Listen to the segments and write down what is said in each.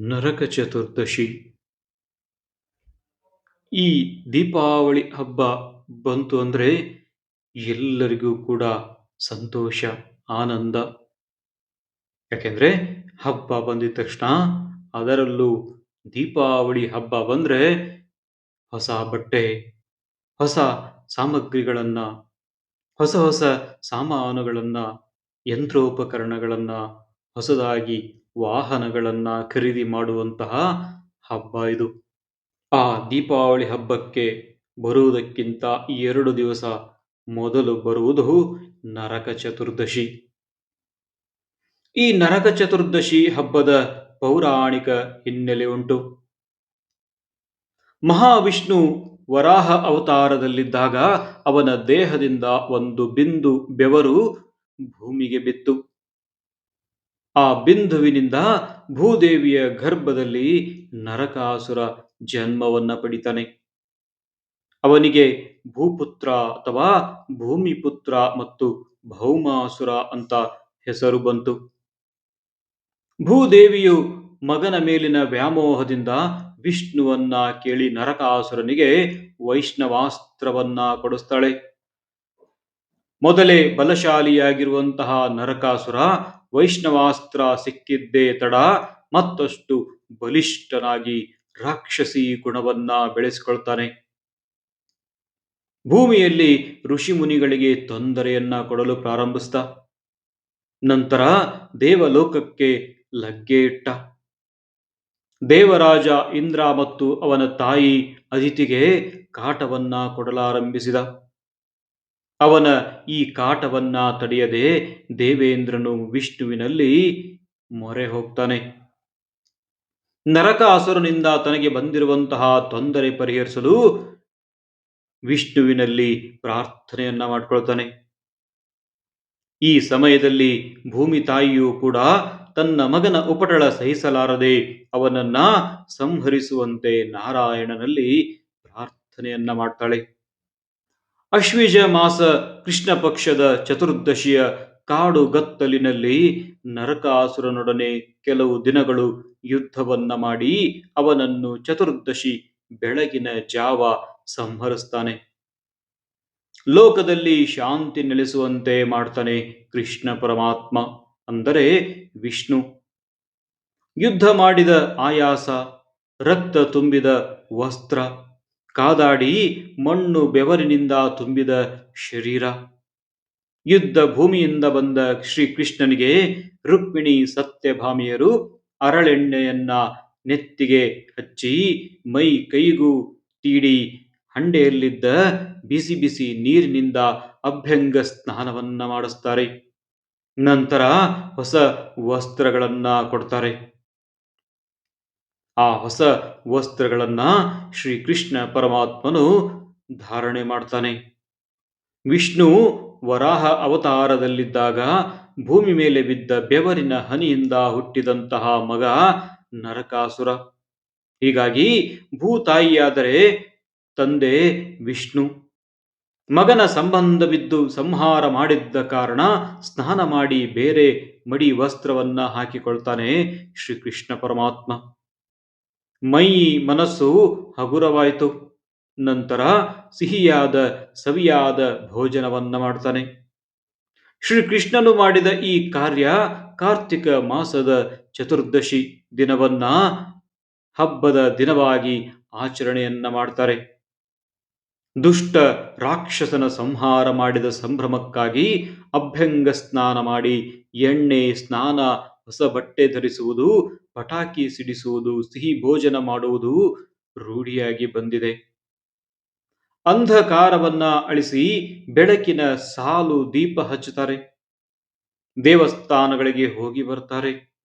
ನರಕ ಚತುರ್ದಶಿ. ಈ ದೀಪಾವಳಿ ಹಬ್ಬ ಬಂತು ಅಂದ್ರೆ ಎಲ್ಲರಿಗೂ ಕೂಡ ಸಂತೋಷ, ಆನಂದ. ಯಾಕೆಂದ್ರೆ ಹಬ್ಬ ಬಂದಿದ ತಕ್ಷಣ ಅದರಲ್ಲೂ ದೀಪಾವಳಿ ಹಬ್ಬ ಬಂದ್ರೆ ಹೊಸ ಬಟ್ಟೆ, ಹೊಸ ಸಾಮಗ್ರಿಗಳನ್ನ, ಹೊಸ ಹೊಸ ಸಾಮಾನುಗಳನ್ನ, ಯಂತ್ರೋಪಕರಣಗಳನ್ನ ಹೊಸದಾಗಿ ವಾಹನಗಳನ್ನ ಖರೀದಿ ಮಾಡುವಂತಹ ಹಬ್ಬ ಇದು. ಆ ದೀಪಾವಳಿ ಹಬ್ಬಕ್ಕೆ ಬರುವುದಕ್ಕಿಂತ ಎರಡು ದಿವಸ ಮೊದಲು ಬರುವುದು ನರಕ ಚತುರ್ದಶಿ. ಈ ನರಕ ಚತುರ್ದಶಿ ಹಬ್ಬದ ಪೌರಾಣಿಕ ಹಿನ್ನೆಲೆ ಉಂಟು. ಮಹಾವಿಷ್ಣು ವರಾಹ ಅವತಾರದಲ್ಲಿದ್ದಾಗ ಅವನ ದೇಹದಿಂದ ಒಂದು ಬಿಂದು ಬೆವರು ಭೂಮಿಗೆ ಬಿತ್ತು. ಆ ಬಿಂದುವಿನಿಂದ ಭೂದೇವಿಯ ಗರ್ಭದಲ್ಲಿ ನರಕಾಸುರ ಜನ್ಮವನ್ನ ಪಡಿತಾನೆ. ಅವನಿಗೆ ಭೂಪುತ್ರ ಅಥವಾ ಭೂಮಿಪುತ್ರ ಮತ್ತು ಭೌಮಾಸುರ ಅಂತ ಹೆಸರು ಬಂತು. ಭೂದೇವಿಯು ಮಗನ ಮೇಲಿನ ವ್ಯಾಮೋಹದಿಂದ ವಿಷ್ಣುವನ್ನ ಕೇಳಿ ನರಕಾಸುರನಿಗೆ ವೈಷ್ಣವಾಸ್ತ್ರವನ್ನ ಕೊಡಿಸ್ತಾಳೆ. ಮೊದಲೇ ಬಲಶಾಲಿಯಾಗಿರುವಂತಹ ನರಕಾಸುರ ವೈಷ್ಣವಾಸ್ತ್ರ ಸಿಕ್ಕಿದ್ದೇ ತಡ. ಮತ್ತಷ್ಟು ಬಲಿಷ್ಠನಾಗಿ ರಾಕ್ಷಸಿ ಗುಣವನ್ನ ಬೆಳೆಸಿಕೊಳ್ತಾನೆ. ಭೂಮಿಯಲ್ಲಿ ಋಷಿ ಮುನಿಗಳಿಗೆ ತೊಂದರೆಯನ್ನ ಕೊಡಲು ಪ್ರಾರಂಭಿಸ್ತ. ನಂತರ ದೇವಲೋಕಕ್ಕೆ ಲಗ್ಗೆ ಇಟ್ಟ. ದೇವರಾಜ ಇಂದ್ರ ಮತ್ತು ಅವನ ತಾಯಿ ಅದಿತಿಗೆ ಕಾಟವನ್ನ ಕೊಡಲಾರಂಭಿಸಿದ. ಅವನ ಈ ಕಾಟವನ್ನ ತಡೆಯದೆ ದೇವೇಂದ್ರನು ವಿಷ್ಣುವಿನಲ್ಲಿ ಮೊರೆ ಹೋಗ್ತಾನೆ. ನರಕಾಸುರನಿಂದ ತನಗೆ ಬಂದಿರುವಂತಹ ತೊಂದರೆ ಪರಿಹರಿಸಲು ವಿಷ್ಣುವಿನಲ್ಲಿ ಪ್ರಾರ್ಥನೆಯನ್ನ ಮಾಡ್ಕೊಳ್ತಾನೆ. ಈ ಸಮಯದಲ್ಲಿ ಭೂಮಿ ತಾಯಿಯು ಕೂಡ ತನ್ನ ಮಗನ ಉಪಟಳ ಸಹಿಸಲಾರದೆ ಅವನನ್ನ ಸಂಹರಿಸುವಂತೆ ನಾರಾಯಣನಲ್ಲಿ ಪ್ರಾರ್ಥನೆಯನ್ನ ಮಾಡ್ತಾಳೆ. ಅಶ್ವಿಜ ಮಾಸ ಕೃಷ್ಣ ಪಕ್ಷದ ಚತುರ್ದಶಿಯ ಕಾಡು ಗತ್ತಲಿನಲ್ಲಿ ನರಕಾಸುರನೊಡನೆ ಕೆಲವು ದಿನಗಳು ಯುದ್ಧವನ್ನ ಮಾಡಿ ಅವನನ್ನು ಚತುರ್ದಶಿ ಬೆಳಗಿನ ಜಾವ ಸಂಹರಿಸ್ತಾನೆ. ಲೋಕದಲ್ಲಿ ಶಾಂತಿ ನೆಲೆಸುವಂತೆ ಮಾಡ್ತಾನೆ ಕೃಷ್ಣ ಪರಮಾತ್ಮ. ಅಂದರೆ ವಿಷ್ಣು. ಯುದ್ಧ ಮಾಡಿದ ಆಯಾಸ, ರಕ್ತ ತುಂಬಿದ ವಸ್ತ್ರ ಕಾದಾಡಿ ಮಣ್ಣು ಬೆವರಿನಿಂದ ತುಂಬಿದ ಶರೀರ. ಯುದ್ಧ ಭೂಮಿಯಿಂದ ಬಂದ ಶ್ರೀಕೃಷ್ಣನಿಗೆ ರುಕ್ಮಿಣಿ ಸತ್ಯಭಾಮಿಯರು ಅರಳೆಣ್ಣೆಯನ್ನ ನೆತ್ತಿಗೆ ಹಚ್ಚಿ ಮೈ ಕೈಗೂ ತೀಡಿ ಹಂಡೆಯಲ್ಲಿದ್ದ ಬಿಸಿ ಬಿಸಿ ನೀರಿನಿಂದ ಅಭ್ಯಂಗ ಸ್ನಾನವನ್ನ ಮಾಡಿಸ್ತಾರೆ. ನಂತರ ಹೊಸ ವಸ್ತ್ರಗಳನ್ನ ಕೊಡ್ತಾರೆ. ಆ ಹೊಸ ವಸ್ತ್ರಗಳನ್ನ ಶ್ರೀಕೃಷ್ಣ ಪರಮಾತ್ಮನು ಧಾರಣೆ ಮಾಡ್ತಾನೆ. ವಿಷ್ಣು ವರಾಹ ಅವತಾರದಲ್ಲಿದ್ದಾಗ ಭೂಮಿ ಮೇಲೆ ಬಿದ್ದ ಬೆವರಿನ ಹನಿಯಿಂದ ಹುಟ್ಟಿದಂತಹ ಮಗ ನರಕಾಸುರ. ಹೀಗಾಗಿ ಭೂತಾಯಿಯಾದರೆ ತಂದೆ ವಿಷ್ಣು. ಮಗನ ಸಂಬಂಧವಿದ್ದು ಸಂಹಾರ ಮಾಡಿದ್ದ ಕಾರಣ ಸ್ನಾನ ಮಾಡಿ ಬೇರೆ ಮಡಿ ವಸ್ತ್ರವನ್ನ ಹಾಕಿಕೊಳ್ತಾನೆ ಶ್ರೀಕೃಷ್ಣ ಪರಮಾತ್ಮ. ಮೈ ಮನಸ್ಸು ಹಗುರವಾಯಿತು. ನಂತರ ಸಿಹಿಯಾದ, ಸವಿಯಾದ ಭೋಜನವನ್ನ ಮಾಡ್ತಾನೆ. ಶ್ರೀಕೃಷ್ಣನು ಮಾಡಿದ ಈ ಕಾರ್ಯ ಕಾರ್ತಿಕ ಮಾಸದ ಚತುರ್ದಶಿ ದಿನವನ್ನ ಹಬ್ಬದ ದಿನವಾಗಿ ಆಚರಣೆಯನ್ನ ಮಾಡ್ತಾರೆ. ದುಷ್ಟ ರಾಕ್ಷಸನ ಸಂಹಾರ ಮಾಡಿದ ಸಂಭ್ರಮಕ್ಕಾಗಿ ಅಭ್ಯಂಗ ಸ್ನಾನ ಮಾಡಿ ಎಣ್ಣೆ, ಸ್ನಾನ ಹೊಸ ಬಟ್ಟೆ ಧರಿಸುವುದು, ಪಟಾಕಿ ಸಿಡಿಸುವುದು, ಸಿಹಿ ಭೋಜನ ಮಾಡುವುದು ರೂಢಿಯಾಗಿ ಬಂದಿದೆ. ಅಂಧಕಾರವನ್ನ ಅಳಿಸಿ ಬೆಳಕಿನ ಸಾಲು ದೀಪ ಹಚ್ಚುತ್ತಾರೆ. ದೇವಸ್ಥಾನಗಳಿಗೆ ಹೋಗಿ ಬರ್ತಾರೆ.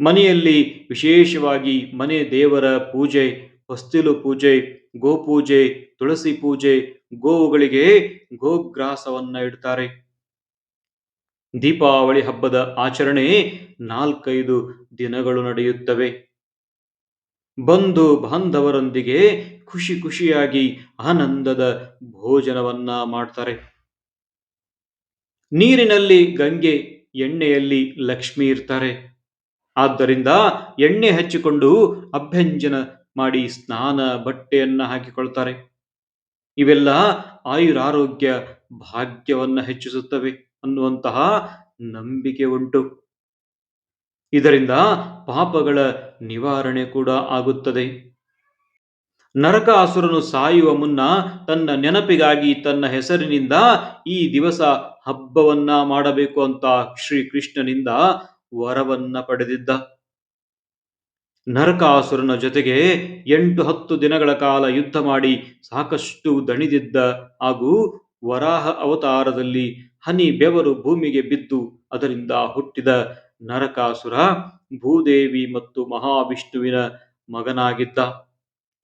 ಮನೆಯಲ್ಲಿ ವಿಶೇಷವಾಗಿ ಮನೆ ದೇವರ ಪೂಜೆ, ಹೊಸ್ತಿಲು ಪೂಜೆ, ಗೋಪೂಜೆ, ತುಳಸಿ ಪೂಜೆ, ಗೋವುಗಳಿಗೆ ಗೋಗ್ರಾಸವನ್ನ ಇಡ್ತಾರೆ. ದೀಪಾವಳಿ ಹಬ್ಬದ ಆಚರಣೆ ನಾಲ್ಕೈದು ದಿನಗಳು ನಡೆಯುತ್ತವೆ. ಬಂಧು ಬಾಂಧವರೊಂದಿಗೆ ಖುಷಿ ಖುಷಿಯಾಗಿ ಆನಂದದ ಭೋಜನವನ್ನ ಮಾಡ್ತಾರೆ. ನೀರಿನಲ್ಲಿ ಗಂಗೆ, ಎಣ್ಣೆಯಲ್ಲಿ ಲಕ್ಷ್ಮಿ ಇರ್ತಾರೆ. ಆದ್ದರಿಂದ ಎಣ್ಣೆ ಹಚ್ಚಿಕೊಂಡು ಅಭ್ಯಂಜನ ಮಾಡಿ ಸ್ನಾನ ಬಟ್ಟೆಯನ್ನ ಹಾಕಿಕೊಳ್ತಾರೆ. ಇವೆಲ್ಲ ಆಯುರಾರೋಗ್ಯ ಭಾಗ್ಯವನ್ನ ಹೆಚ್ಚಿಸುತ್ತವೆ. ಅನ್ನುವಂತಹ ನಂಬಿಕೆ ಉಂಟು. ಇದರಿಂದ ಪಾಪಗಳ ನಿವಾರಣೆ ಕೂಡ ಆಗುತ್ತದೆ. ನರಕಾಸುರನು ಸಾಯುವ ಮುನ್ನ ತನ್ನ ನೆನಪಿಗಾಗಿ ತನ್ನ ಹೆಸರಿನಿಂದ ಈ ದಿವಸ ಹಬ್ಬವನ್ನ ಮಾಡಬೇಕು ಅಂತ ಶ್ರೀಕೃಷ್ಣನಿಂದ ವರವನ್ನ ಪಡೆದಿದ್ದ. ನರಕಾಸುರನ ಜೊತೆಗೆ ಎಂಟು ಹತ್ತು ದಿನಗಳ ಕಾಲ ಯುದ್ಧ ಮಾಡಿ ಸಾಕಷ್ಟು ದಣಿದಿದ್ದ ಹಾಗೂ ವರಾಹ ಅವತಾರದಲ್ಲಿ ಹನಿ ಬೆವರು ಭೂಮಿಗೆ ಬಿದ್ದು ಅದರಿಂದ ಹುಟ್ಟಿದ ನರಕಾಸುರ, ಭೂದೇವಿ ಮತ್ತು ಮಹಾವಿಷ್ಣುವಿನ ಮಗನಾಗಿದ್ದ.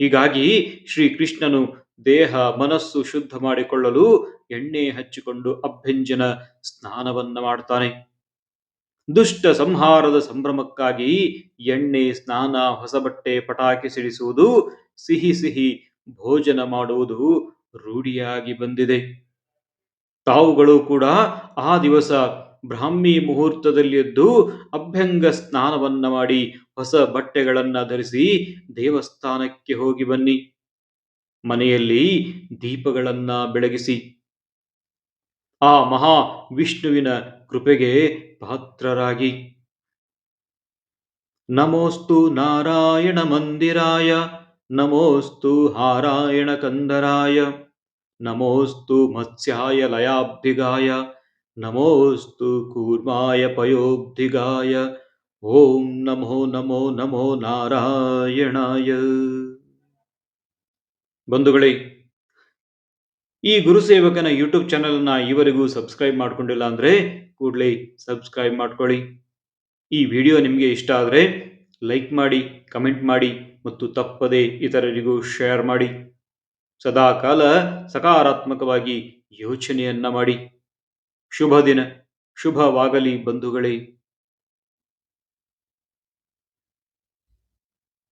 ಹೀಗಾಗಿ ಶ್ರೀಕೃಷ್ಣನು ದೇಹ, ಮನಸ್ಸು ಶುದ್ಧ ಮಾಡಿಕೊಳ್ಳಲು ಎಣ್ಣೆ ಹಚ್ಚಿಕೊಂಡು ಅಭ್ಯಂಜನ ಸ್ನಾನವನ್ನ ಮಾಡ್ತಾನೆ. ದುಷ್ಟ ಸಂಹಾರದ ಸಂಭ್ರಮಕ್ಕಾಗಿ ಎಣ್ಣೆ, ಸ್ನಾನ ಹೊಸ ಬಟ್ಟೆ ಪಟಾಕಿ ಸಿಡಿಸುವುದು, ಸಿಹಿ ಸಿಹಿ ಭೋಜನ ಮಾಡುವುದು ರೂಢಿಯಾಗಿ ಬಂದಿದೆ. ತಾವುಗಳು ಕೂಡ ಆ ದಿವಸ ಬ್ರಾಹ್ಮಿ ಮುಹೂರ್ತದಲ್ಲಿ ಎದ್ದು ಅಭ್ಯಂಗ ಸ್ನಾನವನ್ನ ಮಾಡಿ ಹೊಸ ಬಟ್ಟೆಗಳನ್ನ ಧರಿಸಿ ದೇವಸ್ಥಾನಕ್ಕೆ ಹೋಗಿ ಬನ್ನಿ. ಮನೆಯಲ್ಲಿ ದೀಪಗಳನ್ನ ಬೆಳಗಿಸಿ. ಆ ಮಹಾ ವಿಷ್ಣುವಿನ ಕೃಪೆಗೆ ಪಾತ್ರರಾಗಿ. ನಮೋಸ್ತು ನಾರಾಯಣ ಮಂದಿರಾಯ. ನಮೋಸ್ತು ಹಾರಾಯಣ ಕಂದರಾಯ, ನಮೋಸ್ತು ಮತ್ಸ್ಯಾಯ ಲಯಾಬ್ಧಿಗಾಯ, ನಮೋಸ್ತು ಕೂರ್ಮಾಯ ಪಯೋಬ್ಧಿಗಾಯ, ಓಂ ನಮೋ ನಮೋ ನಮೋ ನಾರಾಯಣಾಯ. ಬಂಧುಗಳೇ, ಈ ಗುರುಸೇವಕನ ಯೂಟ್ಯೂಬ್ ಚಾನಲ್ನ ಈವರೆಗೂ ಸಬ್ಸ್ಕ್ರೈಬ್ ಮಾಡ್ಕೊಂಡಿಲ್ಲ ಅಂದರೆ ಕೂಡಲೇ ಸಬ್ಸ್ಕ್ರೈಬ್ ಮಾಡ್ಕೊಳ್ಳಿ. ಈ ವಿಡಿಯೋ ನಿಮಗೆ ಇಷ್ಟ ಆದರೆ ಲೈಕ್ ಮಾಡಿ, ಕಮೆಂಟ್ ಮಾಡಿ ಮತ್ತು ತಪ್ಪದೆ ಇತರರಿಗೂ ಶೇರ್ ಮಾಡಿ. ಸದಾಕಾಲ ಸಕಾರಾತ್ಮಕವಾಗಿ ಯೋಚನೆಯನ್ನ ಮಾಡಿ. ಶುಭ ದಿನ ಶುಭವಾಗಲಿ ಬಂಧುಗಳೇ.